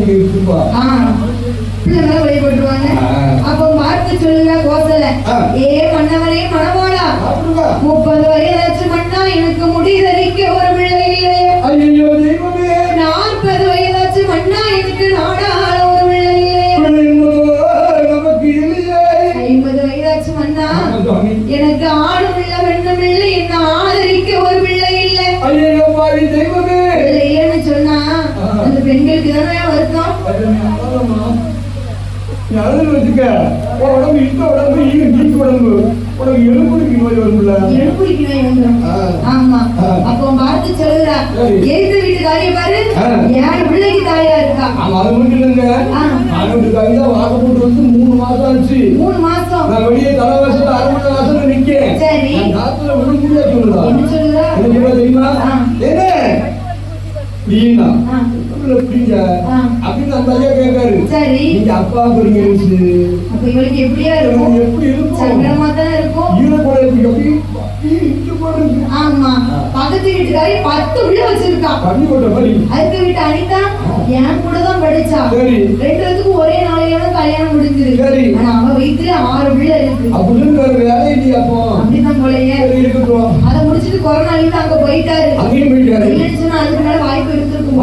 அதுக்கு அவதான் நீங்க இருப்பா ஆ. பிள்ளை மேல வழி போட்டுருவாங்க. ஆ. அப்போ பார்த்து சொல்லுங்க கோசல. ஏ மன்னவனே முப்பது வயதாச்சு மண்ணா எனக்கு முடி தரிக்க ஒரு பிள்ளை இல்லையே. ஐயோ தெய்வமே. நாற்பது வயதாச்சு மண்ணா எனக்கு நாடாள ஒரு பிள்ளை இல்லையே. பிள்ளை ஐம்பது வயதாச்சு மண்ணா ஆமா சுவாமி. எனக்கு ஆணும் இல்ல பெண்ணும் இல்லை என்ன ஆதரிக்க ஒரு பிள்ளை இல்லை. ஐயோ தெய்வமே. பிள்ளை சொன்னா. அந்த பெண்களுக்கு தானே வச்சுக்க உன் உடம்பு இந்த உடம்பு ஈ நீக்கு உடம்பு. உனக்கு எலும்புக்கு நோய் வரும்ல ஆ. ஆமா. அப்போ பார்த்து சொல்லுறா. எய்த வீட்டு தாயை பாரு. என் பிள்ளைக்கு தாயா இருக்கா? ஆமா அது மட்டும் இல்லைங்க. ஆ. நானூறு கவிதா வாக்க போட்டு வந்து மூணு மாசம் ஆச்சு. மூணு மாசம். நான் வெளியே தலைவாசல அறுபது வாசல நிக்கேன். சரி. காத்துல விட முடியாது சொல்லுதா என்ன சொல்லுறா என்ன தெரியுமா? ஆ. என்ன? நீனா? எப்படிங்க ஆ. அப்படின்னு அந்த ஐயா கேட்காரு சரி. நீங்க அப்பா போறீங்க அப்ப இவளுக்கு எப்படியா இருக்கும்? எப்படி இருக்கும்? சங்கடமா தானே இருக்கும். எப்படி போடுறது ஆமா. பக்கத்து வீட்டுக்காரி பத்து பிள்ளை வச்சிருக்கா. பண்ணி போட்ட மாதிரி. அடுத்த வீட்டு அனிதா என் கூட தான் படிச்சா. ரெண்டு பேத்துக்கும் ஒரே நாளையோட கல்யாணம் முடிஞ்சது. சரி. ஆனா வயித்துல ஆறு பிள்ளை இருக்கு. அப்படின்னு வேற வேலை இல்லையா அப்போ. அப்படிதான் போலயே. இருக்கட்டும். கொரோனா லீவ்ல அங்க போயிட்டாரு. அங்கேயும் போயிட்டாரு. இல்லைன்னு சொன்னா அதுக்கு மேல வாய்ப்பு இருந்திருக்கும்.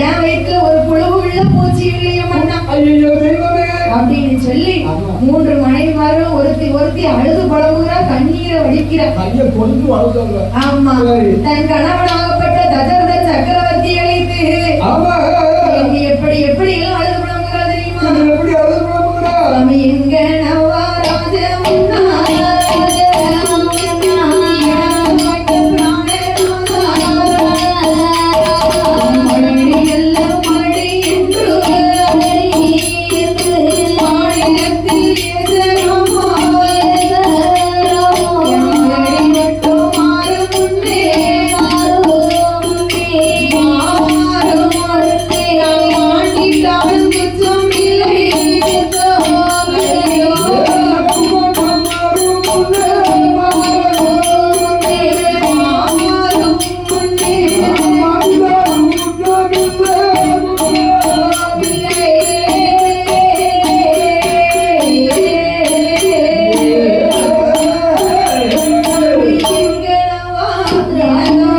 என் ஒரு புழுவு உள்ள பூச்சி இல்லையே அப்படின்னு சொல்லி. மூன்று மனைவிமாரும் ஒருத்தி ஒருத்தி அழுது புலம்புகிறா கண்ணீரை வடிக்கிற ஆமா. தன் கணவனாகப்பட்ட தசரத சக்கரவர்த்தி அழைத்து எப்படி எப்படி எல்லாம் Yeah.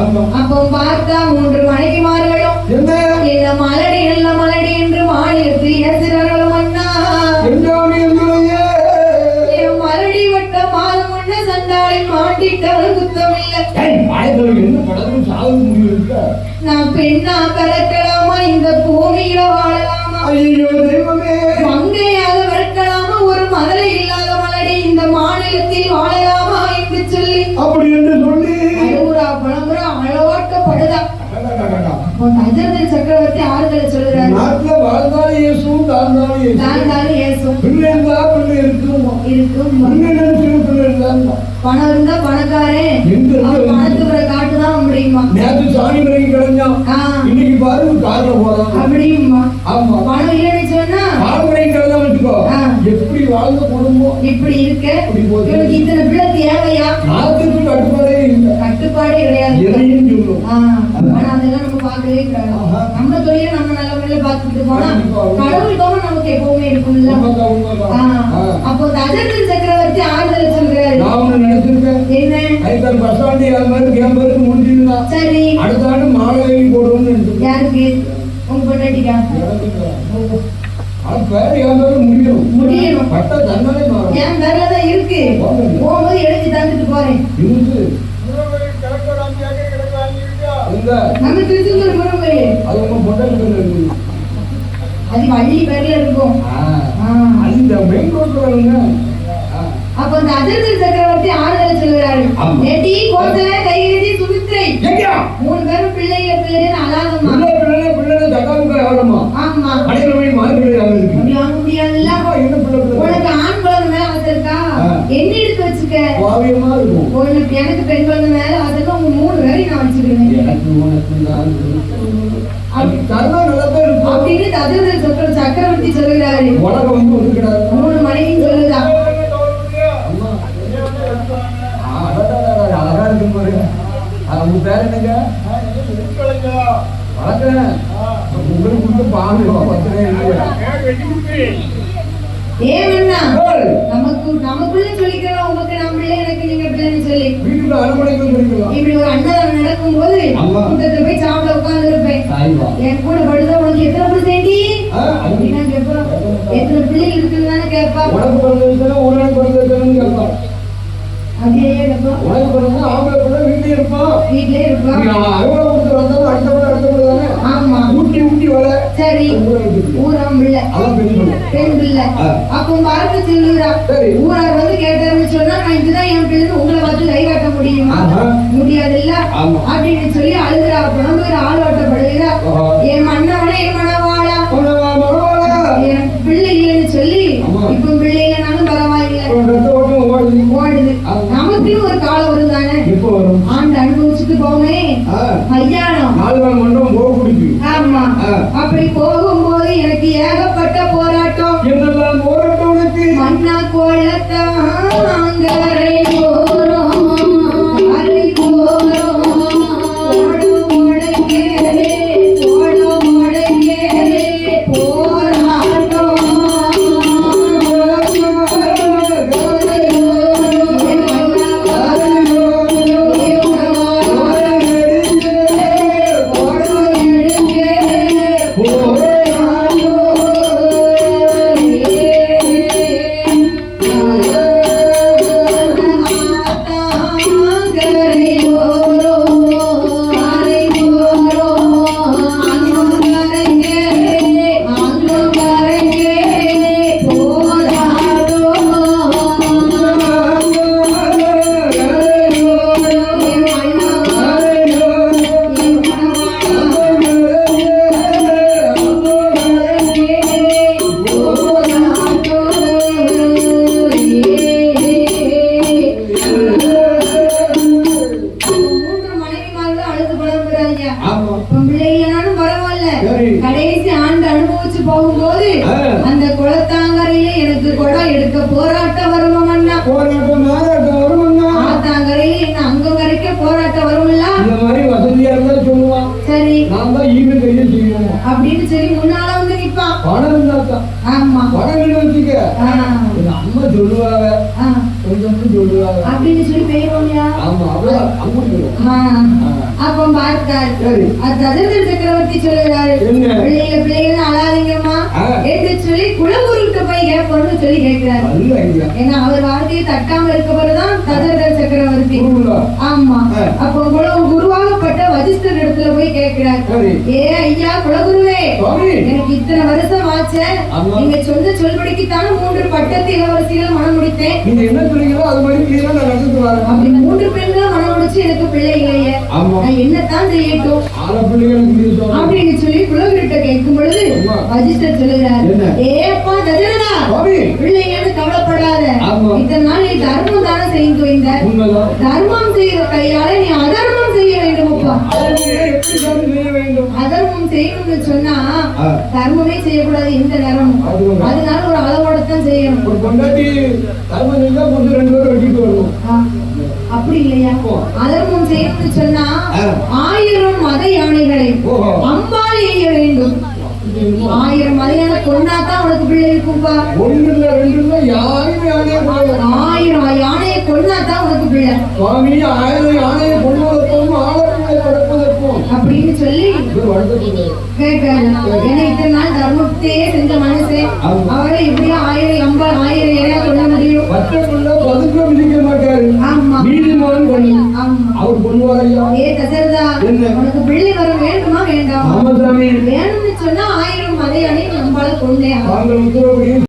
அப்போ பார்த்தா மூன்று மனைவிமார்களும் என்ன மலடி நல்ல மலடி என்று எஞ்சாமி என்னுடைய என் மலடி வட்ட மாதம் ஒண்ணு சண்டாளி மாட்டிட்டாலும் குத்தமில்லை ஏய், வாயத்துல என்ன படத்துல சாவு முடிவு இருக்கா? நான் பெண்ணா பிறக்கலாமா இந்த பூமியில வாழலாமா? ஐயோ சக்கரவர்த்தி ஆறுதலை நாட்டுல வாழ்ந்தாலும் இயேசும் தாழ்ந்தாலும் இயேசும் நான் தானும் ஏசும் பிள்ளை இருந்தா பிள்ளை இருக்கும். இருக்கும். பிள்ளை நினைச்சு பிள்ளை இருந்தா பணம் இருந்தா அவன் பணத்துக்குற காட்டுதான் முடியுமா நேற்று சாணி வரைக்கும் கிடைஞ்சான் இன்னைக்கு பாரு கார்ல போறான். அப்படியுமா ஆமா. பணம் இல்லைன்னு சொன்னா? பால் வரைக்கும் கிடைச்சா வச்சுக்கோ. எப்படி வாழ்ந்த குடும்பம்? இப்படி இருக்க? இத்தனை நம்ம தொழிலை நம்ம நல்ல முறையில பார்த்துட்டு போனா. கடவுள் கவனம் நமக்கு எப்பவுமே இருக்கும்ல. அப்போ அஜர்தன் சக்கரவர்த்தி ஆறுதல் சொல்றாரு. நான் நினைச்சிருக்கேன் என்ன? கைத்தல் பஸ் ஸ்டாண்டு முடிஞ்சிருந்தா சரி. அடுத்த ஆண்டு மாலை போடுவோம்னு யாருக்கு? உங்க பொண்டாட்டிக்கா? முடியும். பட்ட தண்டனை என் பேர்ல தான் இருக்கு போகும்போது எழுதி தந்துட்டு போறேன். இல்ல நம்ம திருச்செந்தூர் முருகன் அது உங்க பொண்டாட்டி பேர்ல இருக்குது அது வள்ளி பேர்ல இருக்கும். மெயின் ரோட்ல வருங்க. அப்போ இந்த அஜர்தன் சக்கரவர்த்தி ஆறுதல் சொல்கிறாரு சுமித்ரை. எங்கயா? மூணு பேரும் பிள்ளைங்க பிள்ளைன்னு அழாதம்மா. பிள்ளை, பிள்ளை, தக்காவுக்கு? ஆமா. மாறி முடியாதுல்ல. என்ன? உனக்கு ஆண் குழந்தை மேல இருக்கா? ஆ. என்ன எடுத்து வச்சுக்க சுவாபியமா இருக்கும். உனக்கு எனக்கு பெண் குழந்தை மேல இருக்கா உங்க மூணு பேரையும் நான் வச்சுக்கிறேன் எனக்கு, உனக்கு, நான். அப்படின்னு தஜரதன் சொல்ற சக்கரவர்த்தி சொல்லுகிறாரு உலகம் வந்து ஒதுக்கிடாது. மூணு சொல்லுதா அழகா பாருங்க. பேர் என்னங்க? உங்களுக்கு இல்லையா? ஏமண்ணா ஏய், நமக்கு நமக்குள்ள சொல்லிக்கிறோம். உங்களுக்கு நம்ம பிள்ளை எனக்கு நீங்க பிள்ளைன்னு சொல்லி. இப்படி ஒரு அன்னதானம் நடக்கும் போது. கூட்டத்துல போய் சாப்பிட உட்கார்ந்து இருப்பேன் சாய்வா. என் கூட படுதா உனக்கு எத்தனை பிள்ளை சேண்டி? ஆ, அது அப்படின்னா கேட்பா எத்தனை பிள்ளை இருக்குன்னு தானே கேட்பா உனக்கு பிறந்ததுன்னா உனக்கு பிறந்ததுன்னு கேட்பான் அப்படியே கேட்பா உனக்கு பிறந்தா ஆம்பளை பிள்ளை வீட்டிலே இருப்பான் வீட்லயே இருப்பா. நீ அறுவடை கொடுத்து வந்தாலும் அடுத்த சரி ஊரம் பிள்ளை பிள்ளை பெண் பிள்ளை. அப்போ பார்த்து சொல்லுறா. ஊரார் வந்து கேட்டாருன்னு சொன்னா நான் இதுதான் என் பிள்ளைன்னு உங்களை பார்த்து கை காட்ட முடியுமா. முடியாதுல்ல. அப்படின்னு சொல்லி அழுகுறா புலம்புகிற ஆள்வாட்டப்படுகிறா ஆஹா. என் மன்னவனே என் மனவாளா? என் பிள்ளை இல்லைன்னு சொல்லி. இப்ப பிள்ளை இல்லைனாலும் பரவாயில்லை ஓடுது. நமக்குன்னு ஒரு காலம் வரும் தானே ஆண்டு அனுபவிச்சுட்டு போமே ஆ, 都来。அப்படின்னு சொல்லி ஆ, அப்போ பார்த்தார் சக்கரவர்த்தி சொல்லுகிறாரு? பிள்ளைங்க பிள்ளைங்க அழாதீங்கம்மா ஆ. என்று சொல்லி குலகுருக்கிட்ட போய் கேட்போம்னு சொல்லி கேட்கிறாரு ஏன்னா அவர் வார்த்தையை தட்டாம இருக்கப்படுதான் தசரதன் சக்கரவர்த்தி. ஆமா. அப்போ குல குருவாகப்பட்ட வசிஷ்டர் இடத்துல போய் கேட்கிறார். ஏ ஐயா குலகுருவே. எனக்கு இத்தனை வருஷம் ஆச்சு. நீங்க சொந்த சொல்படிக்குத்தானே மூன்று பட்டத்து இளவரசிகள் மனம் முடித்தேன் நீங்க என்ன சொல்றீங்களோ மாதிரி கிளியரா நான் நடந்துட்டு வரேன் அப்படி மூன்று பெண்கள் மனம் முடிச்சு எனக்கு பிள்ளை இல்லையே. நான் என்னத்தான் செய்யட்டும் பிள்ளைகளுக்கு. அப்படின்னு சொல்லி குலகிட்ட கேட்கும் பொழுது ஆமா. வசிஷ்டர் சொல்லுகிறார்? ஏப்பா சுவாமி. பிள்ளைங்கன்னு கவலைப்படாத. இத்தனை நாள் நீ தர்மம் தானே செய்து வைந்த தர்மம் செய்கிற கையால நீ அதர்மம் வேண்டும்? அதர்மம் செய்யணும்னு சொன்னா ஆ. தர்மமே செய்யக்கூடாது எந்த நேரமும் அதுவும் அதனால ஒரு அளவோட தான் செய்யணும். ஒரு பொண்டாட்டி தர்மம் செஞ்சா புருஷன் ரெண்டு பேரும் வெட்டிட்டு வரணும். ஆ. அப்படி இல்லையா? அதர்மம் செய்யணும்னு சொன்னா ஆ. ஆயிரம் மத யானைகளை எய்ய வேண்டும். ஆயிரம் கொண்டாதான் உனக்கு பிள்ளை இருக்கும்பா ஒண்ணு இல்ல ரெண்டு இல்ல யாரும் யானையை கொண்டு ஆயிரம் யானையை கொண்டாதான் உனக்கு பிள்ளை. சுவாமி ஆயிரம் யானையை ஆலயங்களை படைப்பதற்கும் அப்படின்னு சொல்லி ஏன்னா இத்தனை நாள் தர்மத்தையே செஞ்ச ஆமா. அவரை எப்படியும் ஆயிரம் எண்பது ஆயிரம் ஏழா கொள்ள முடியும்? ஆமா. அவர் ஐயா ஏ தசரதா? உனக்கு பிள்ளை வர வேண்டுமா வேண்டாம்? வேணும்னு சொன்னா ஆயிரம் மதையானே நம்மளால கொண்டே